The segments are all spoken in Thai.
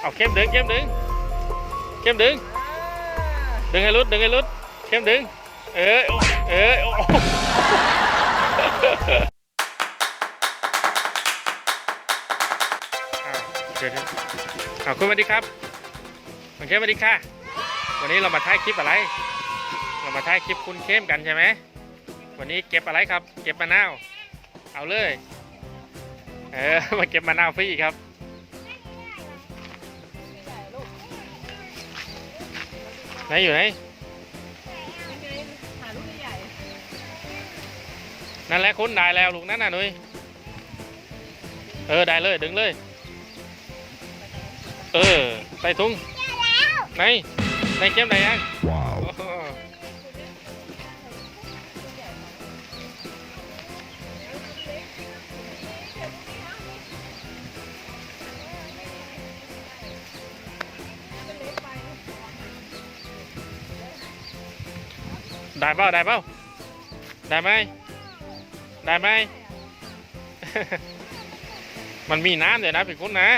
เอาเข้มดึงเข้มดึงเข้มดึงดึงให้รุดดึงให้รุดเข้มดึงเออเออเดี๋ยวเดี๋ยวอ้าคุณสวัสดีครับคุณเข้มสวัสดีค่ะ วันนี้เรามาถ่ายคลิปอะไร เรามาถ่ายคลิปคุณเข้มกันใช่ไหมวันนี้เก็บอะไรครับ เก็บมะนาว เอาเลย เออมาเก็บมะนาวฟรีครับ ไหนอยู่ไหนนั่นแหละคุณได้แล้วลูกนั่นน่ะหนุยเออได้เลยดึงเลย เออ ใส่ถุงไหนในเกมไหนยัง ได้เปล่าได้เปล่าได้ไหมได้ไหม มันมีน้ำเดี๋ยวนะพี่คุณนะ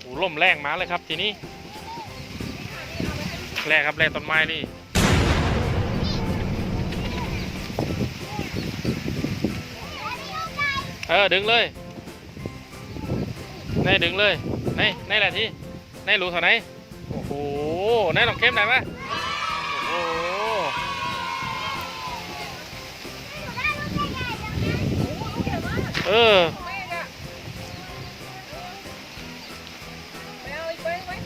โอ้ล่มแรงมาเลยครับทีนี้แรกครับแรกต้นไม้นี่เออดึงเลยในดึงเลยในในแหละที่ในรูเท่าไหนโอ้โหในลองเข้มได้ไหมโอ้โห เออไม่อะไม่เอาอีกไว้ไว้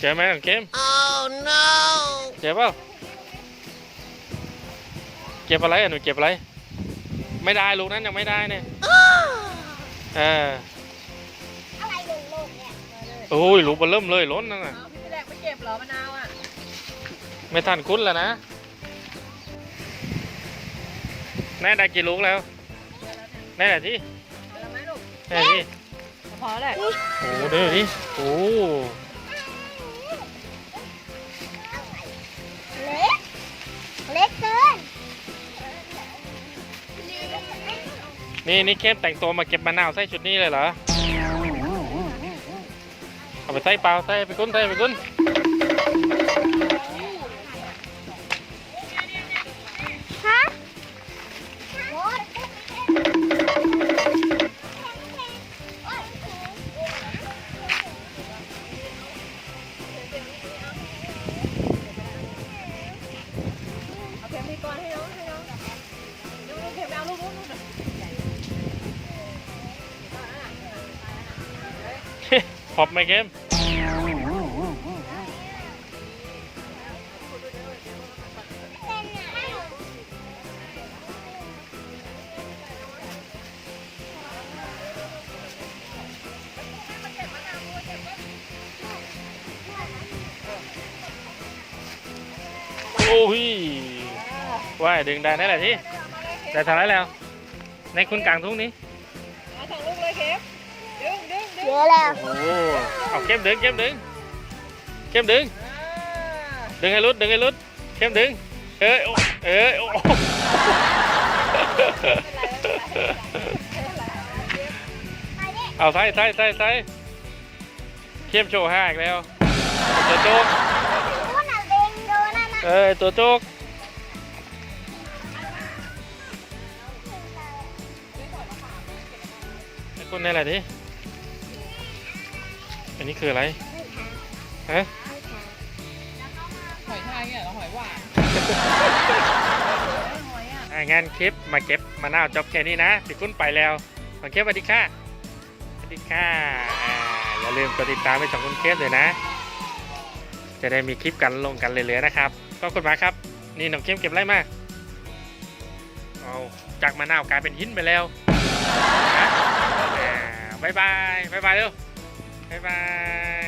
เจอไหมลองเข้ม Oh no เจ็บเปล่าเก็บอะไรอะหนูเก็บอะไร ไม่ได้ลูกนั้นยังไม่ได้เนี่ยเอออะไรหล่นลงเนี่ยโอ้ยลูกมันเริ่มเลยล้นนั่นน่ะ เอาพี่แดกไม่เก็บเหรอมะนาวอะไม่ทันคุ้นแล้วนะแน่ได้กี่ลูกแล้วแน่ไหนที่เอาแล้วไหมลูกแน่ที่พอแล้วโอ้เดี๋ยวดิโอ้เนี่นี่เข้มแต่งตัวมาเก็บมะนาวใส่ชุดนี้เลยเหรอ เอาไปใส่เปล่าใส่ไปกุ้นใส่ไปกุ้น พอบไหมเข้มโอ้ยว่าดึงได้นั่นแหละที่ได้เท่าไหรแล้ว ในคุณกลางทุ่งนี้เอาสองลูกเลยเข็มดึ งดึงดึงเยอะแล้วโอ้โหเอาเข้มดึงเข้มดึงเข้มดึงอ่าดึงให้รุดดึงให้รุดเข้มดึงเอ้ยโอ้เอ้ยโอ้เอาใส่ใส่ใส่ใส่เข้มโชว์ห้าอีกแล้ว ตัวโจ๊กนู่นน่ะเล็งโดนนั่นน่ะเอ้ยตัวโจ๊กไอ้คุณนี่อะไรดิอั นนี้คืออะไรฮะหอยทากเนี่ยเหรอหอยหวานหอยอะอะงานคลิปมาเก็บมะนาวจบแค่นี้นะพี่กุ้นไปแล้วขอเคปสวัสดีค่ะสวัสดีค่ะอ่าอย่าลืมกดติดตามไปช่องคุณเคปเลยนะ จะได้มีคลิปกันลงกันเรื่อยๆนะครับก็คุณหมาครับ นี่น้องเข้มเก็บอะไรมาเอาจากมะนาวกลายเป็นหินไปแล้วนะอ่าบายบายบายบายเร็ว บายบาย